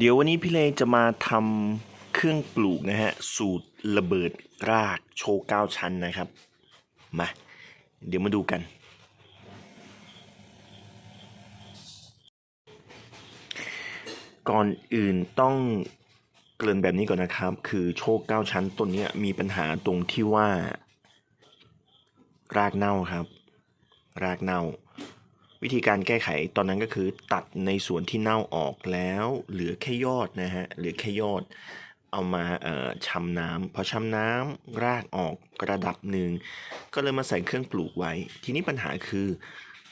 เดี๋ยววันนี้พี่เลจะมาทำเครื่องปลูกนะฮะ สูตรระเบิดรากโชว์เก้าชั้นนะครับ มา เดี๋ยวมาดูกัน ก่อนอื่นต้องเกริ่นแบบนี้ก่อนนะครับ คือโชคเก้าชั้นต้นเนี้ยมีปัญหาตรงที่ว่า รากเน่าครับ รากเน่า วิธีการแก้ไขตอนนั้นก็คือตัดในส่วนที่เน่าออกแล้ว เหลือแค่ยอดนะฮะเหลือแค่ยอด เอามาเอ่ำน้ำพอชำน้ำรากออกระดับหนึ่งก็เลยมาใส่เครื่องปลูกไว้ ทีนี้ปัญหาคือ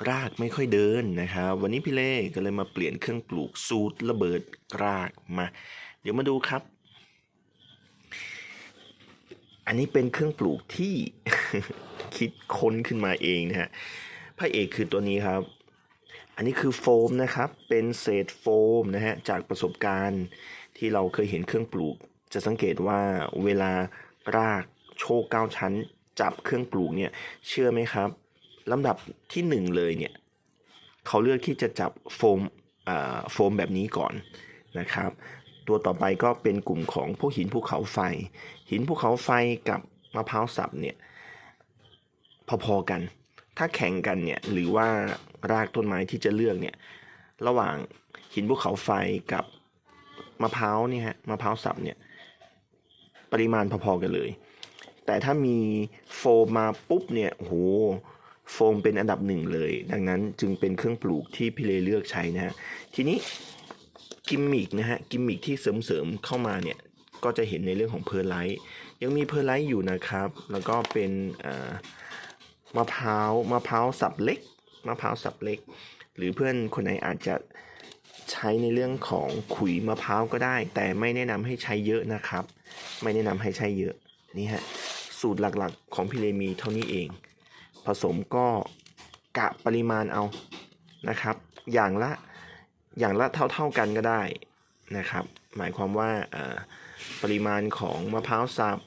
รากไม่ค่อยเดินนะครับ วันนี้พี่เล่ก็เลยมาเปลี่ยนเครื่องปลูกสูตรระเบิดรากมา เดี๋ยวมาดูครับ อันนี้เป็นเครื่องปลูกที่คิดค้นขึ้นมาเองนะฮะ พระเอกคือตัวนี้ครับ อันนี้คือโฟมนะครับ เป็นเศษโฟมนะฮะ จากประสบการณ์ที่เราเคยเห็นเครื่องปลูก จะสังเกตว่าเวลารากโชคเก้าชั้น จับเครื่องปลูกเนี่ย เชื่อไหมครับลำดับที่หนึ่งเลยเนี่ยเขาเลือกที่จะจับโฟมโฟมแบบนี้ก่อนนะครับ ตัวต่อไปก็เป็นกลุ่มของพวกหินภูเขาไฟ หินภูเขาไฟกับมะพร้าวสับเนี่ยพอๆกัน ถ้าแข่งกันเนี่ยหรือว่ารากต้นไม้ที่จะเลือกเนี่ยระหว่างหินภูเขาไฟกับมะพร้าวเนี่ยฮะมะพร้าวสับเนี่ยปริมาณพอๆกันเลย แต่ถ้ามีโฟมมาปุ๊บเนี่ยโหโฟมเป็นอันดับหนึ่งเลย ดังนั้นจึงเป็นเครื่องปลูกที่พี่เลเลือกใช้นะฮะทีนี้กิมมิกนะฮะกิมมิกที่เสริมๆเข้ามาเนี่ยก็จะเห็นในเรื่องของเพอร์ไลท์ยังมีเพอร์ไลท์อยู่นะครับ แล้วก็เป็นอ่า มะพร้าวมะพร้าวสับเล็กมะพร้าวสับเล็ก หรือเพื่อนคนไหนอาจจะใช้ในเรื่องของขุยมะพร้าวก็ได้ แต่ไม่แนะนำให้ใช้เยอะนะครับ ไม่แนะนำให้ใช้เยอะนี่ฮะสูตรหลักๆของพี่เลมีเท่านี้เอง ผสมก็กะปริมาณเอานะครับ อย่างละอย่างละเท่าๆกันก็ได้นะครับ หมายความว่าปริมาณของมะพร้าวสับ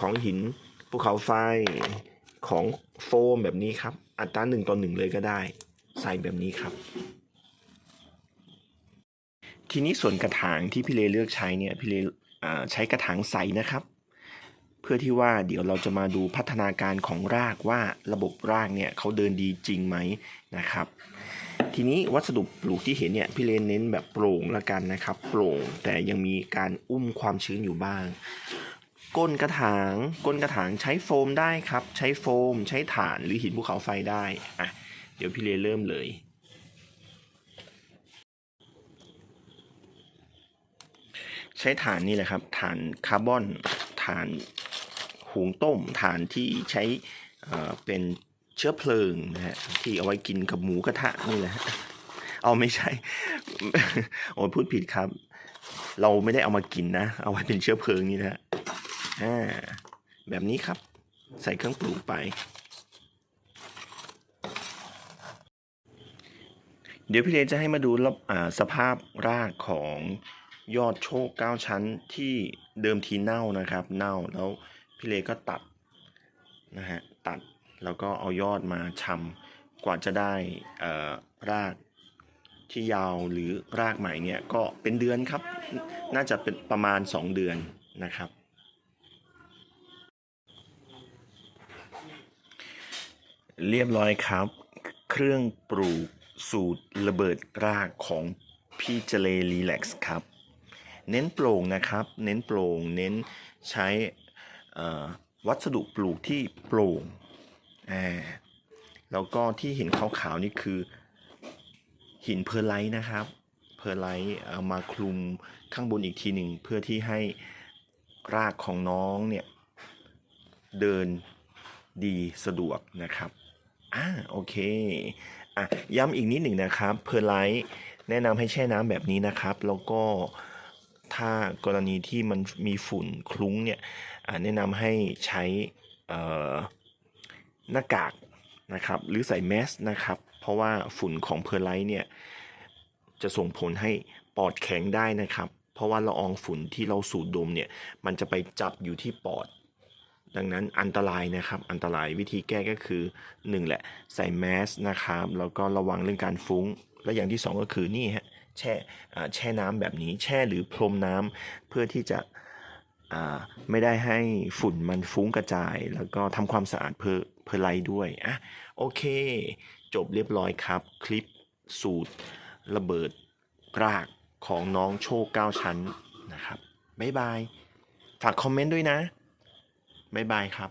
ของหินภูเขาไฟ ของโฟมแบบนี้ครับ อัตราหนึ่งต่อหนึ่งเลยก็ได้ ใส่แบบนี้ครับ ทีนี้ส่วนกระถางที่พี่เลเลือกใช้เนี่ยพี่เล่ใช้กระถางใสนะครับ เพื่อที่ว่าเดี๋ยวเราจะมาดูพัฒนาการของรากว่าระบบรากเนี่ยเขาเดินดีจริงไหมนะครับ ทีนี้วัสดุปลูกที่เห็นเนี่ยพี่เลนเน้นแบบโปร่งละกันนะครับ โปร่งแต่ยังมีการอุ้มความชื้นอยู่บ้าง ก้นกระถาง ก้นกระถางใช้โฟมได้ครับ ใช้โฟม ใช้ถ่านหรือหินภูเขาไฟได้อะเดี๋ยวพี่เลเริ่มเลย ใช้ถ่านนี่แหละครับถ่านคาร์บอนถ่านหุงต้มถ่านที่ใช้เป็นเชื้อเพลิงนะฮะที่เอาไว้กินกับหมูกระทะนี่แหละเอาไม่ใช่ โอ้พูดผิดครับ เราไม่ได้เอามากินนะ เอาไว้เป็นเชื้อเพลิงนี่นะ อ่าแบบนี้ครับ ใส่เครื่องปลูกไป เดี๋ยวพี่เลนจะให้มาดูรอบอ่าสภาพรากของยอดโชคเก้าชั้นที่เดิมทีเน่านะครับ เน่าแล้วพี่เลก็ตัดนะฮะตัดแล้วก็เอายอดมาชำกว่าจะได้อ่อรากที่ยาวหรือรากใหม่เนี่ยก็เป็นเดือนครับ น่าจะเป็นประมาณ 2 เดือนนะครับ เรียบร้อยครับ เครื่องปลูกสูตรระเบิดรากของพี่เจเลรีแลกซ์ครับ เน้นโปร่งนะครับ เน้นโปร่ง เน้นใช้อวัสดุปลูกที่โปร่ง แล้วก็ที่เห็นขาวๆนี่คือหินเพอร์ไลท์นะครับ เพอร์ไลท์เอามาคลุมข้างบนอีกทีหนึ่งเพื่อที่ให้รากของน้องเนี่ยเดินดีสะดวกนะครับ อ่าโอเคอะย้ำอีกนิดหนึ่งนะครับเพอร์ไลท์แนะนำให้แช่น้ำแบบนี้นะครับ แล้วก็ถ้ากรณีที่มันมีฝุ่นคลุ้งเนี่ยแนะนำให้ใช้หน้ากากนะครับ หรือใส่แมสนะครับ เพราะว่าฝุ่นของเพอร์ไลท์เนี่ย จะส่งผลให้ปอดแข็งได้นะครับ เพราะว่าละอองฝุ่นที่เราสูดดมเนี่ย มันจะไปจับอยู่ที่ปอด ดังนั้นอันตรายนะครับ อันตรายวิธีแก้ก็คือ1แหละใส่แมสนะครับแล้วก็ระวังเรื่องการฟุ้ง และอย่างที่ 2 ก็คือนี่ฮะแช่อ่าแช่น้ำแบบนี้แช่หรือพรมน้ำเพื่อที่จะอ่าไม่ได้ให้ฝุ่นมันฟุ้งกระจาย แล้วก็ทำความสะอาดเพอเพอไลด้วยอะโอเค จบเรียบร้อยครับ คลิปสูตรระเบิดรากของน้องโชคเก้าชั้นนะครับ บ๊ายบาย ฝากคอมเมนต์ด้วยนะ บ๊ายบายครับ